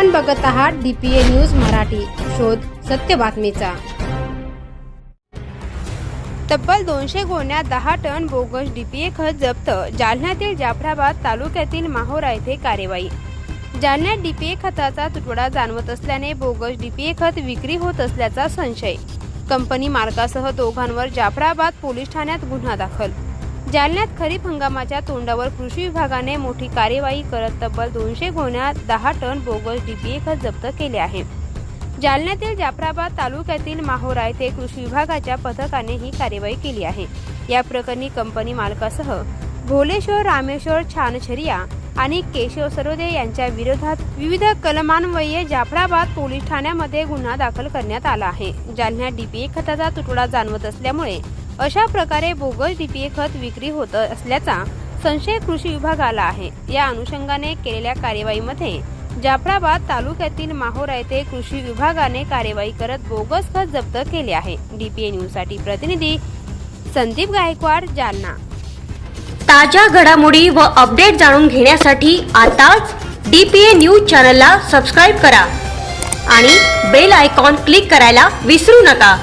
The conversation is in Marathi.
आपण बघत आहात डीपीए न्यूज मराठी. शोध सत्य बातमीचा. तब्बल दोनशे गोण्या दहा टन बोगस डीपीए खत जप्त. जालन्यातील जाफराबाद तालुक्यातील माहोरा येथे कार्यवाही. जालन्यात डीपीए खताचा तुटवडा जाणवत असल्याने बोगस डीपीए खत विक्री होत असल्याचा संशय. कंपनी मालकासह दोघांवर जाफराबाद पोलीस ठाण्यात गुन्हा दाखल. जालन्यात खरीप हंगामाच्या तोंडावर कृषी विभागाने मोठी कार्यवाही करत तब्बल दोनशे गोण्या दहा टन बोगस डीपीए खत जप्त केले आहे. जालन्यातील जाफराबाद तालुक्यातील माहोरा येथे कृषी विभागाच्या पथकाने ही कार्यवाही केली आहे. या प्रकरणी कंपनी मालकासह भोलेश्वर रामेश्वर छानछरिया आणि केशव सरोदे यांच्या विरोधात विविध कलमान्वये जाफराबाद पोलीस ठाण्यामध्ये गुन्हा दाखल करण्यात आला आहे. जालन्यात डीपीए खताचा तुटवडा जाणवत असल्यामुळे अशा प्रकारे बोगस डीपीए खत विक्री होत असल्याचा संशय कृषी विभागाला आहे. या अनुषंगाने केलेल्या कार्यवाहीमध्ये जाफराबाद तालुक्यातील माहोरा येथे कृषी विभागाने कार्यवाही करत बोगस खत जप्त केले आहे. डीपीए न्यूजसाठी प्रतिनिधी संदीप गायकवाड जालना. ताज्या घडामोडी व अपडेट जाणून घेण्यासाठी आताच डी पी ए न्यूज चॅनलला सबस्क्राईब करा आणि बेल आयकॉन क्लिक करायला विसरू नका.